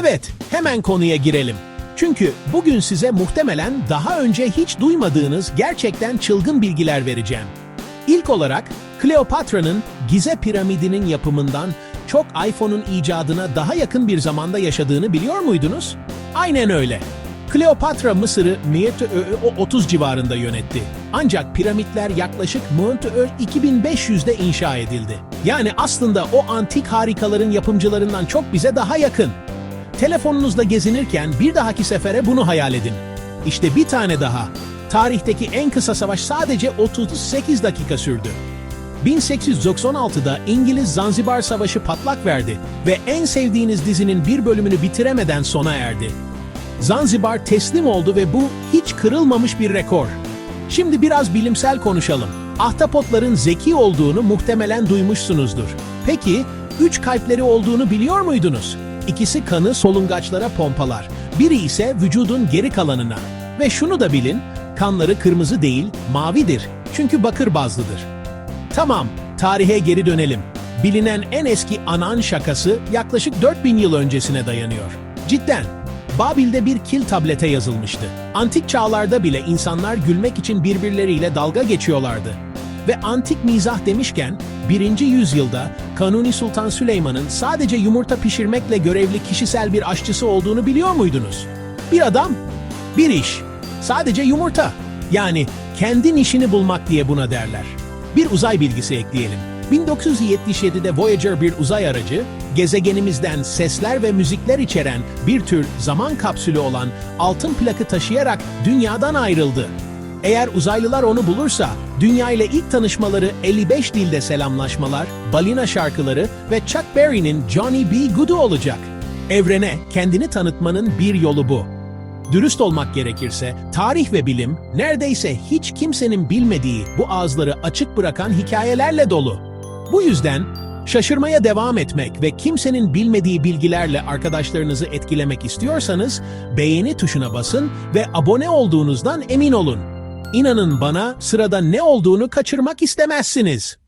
Evet, hemen konuya girelim. Çünkü bugün size muhtemelen daha önce hiç duymadığınız gerçekten çılgın bilgiler vereceğim. İlk olarak Kleopatra'nın Gize piramidinin yapımından çok iPhone'un icadına daha yakın bir zamanda yaşadığını biliyor muydunuz? Aynen öyle. Kleopatra Mısır'ı M.Ö. 30 civarında yönetti. Ancak piramitler yaklaşık M.Ö. 2500'de inşa edildi. Yani aslında o antik harikaların yapımcılarından çok bize daha yakın. Telefonunuzda gezinirken bir dahaki sefere bunu hayal edin. İşte bir tane daha. Tarihteki en kısa savaş sadece 38 dakika sürdü. 1896'da İngiliz Zanzibar Savaşı patlak verdi ve en sevdiğiniz dizinin bir bölümünü bitiremeden sona erdi. Zanzibar teslim oldu ve bu hiç kırılmamış bir rekor. Şimdi biraz bilimsel konuşalım. Ahtapotların zeki olduğunu muhtemelen duymuşsunuzdur. Peki, üç kalpleri olduğunu biliyor muydunuz? İkisi kanı solungaçlara pompalar, biri ise vücudun geri kalanına. Ve şunu da bilin, kanları kırmızı değil, mavidir. Çünkü bakır bazlıdır. Tamam, tarihe geri dönelim. Bilinen en eski anan şakası yaklaşık 4000 yıl öncesine dayanıyor. Cidden, Babil'de bir kil tablete yazılmıştı. Antik çağlarda bile insanlar gülmek için birbirleriyle dalga geçiyorlardı. Ve antik mizah demişken, 1. yüzyılda Kanuni Sultan Süleyman'ın sadece yumurta pişirmekle görevli kişisel bir aşçısı olduğunu biliyor muydunuz? Bir adam, bir iş, sadece yumurta. Yani kendin işini bulmak diye buna derler. Bir uzay bilgisi ekleyelim. 1977'de Voyager bir uzay aracı, gezegenimizden sesler ve müzikler içeren bir tür zaman kapsülü olan altın plakı taşıyarak dünyadan ayrıldı. Eğer uzaylılar onu bulursa, dünya ile ilk tanışmaları 55 dilde selamlaşmalar, balina şarkıları ve Chuck Berry'nin Johnny B. Good'u olacak. Evrene kendini tanıtmanın bir yolu bu. Dürüst olmak gerekirse, tarih ve bilim neredeyse hiç kimsenin bilmediği bu ağızları açık bırakan hikayelerle dolu. Bu yüzden şaşırmaya devam etmek ve kimsenin bilmediği bilgilerle arkadaşlarınızı etkilemek istiyorsanız beğeni tuşuna basın ve abone olduğunuzdan emin olun. İnanın bana sırada ne olduğunu kaçırmak istemezsiniz.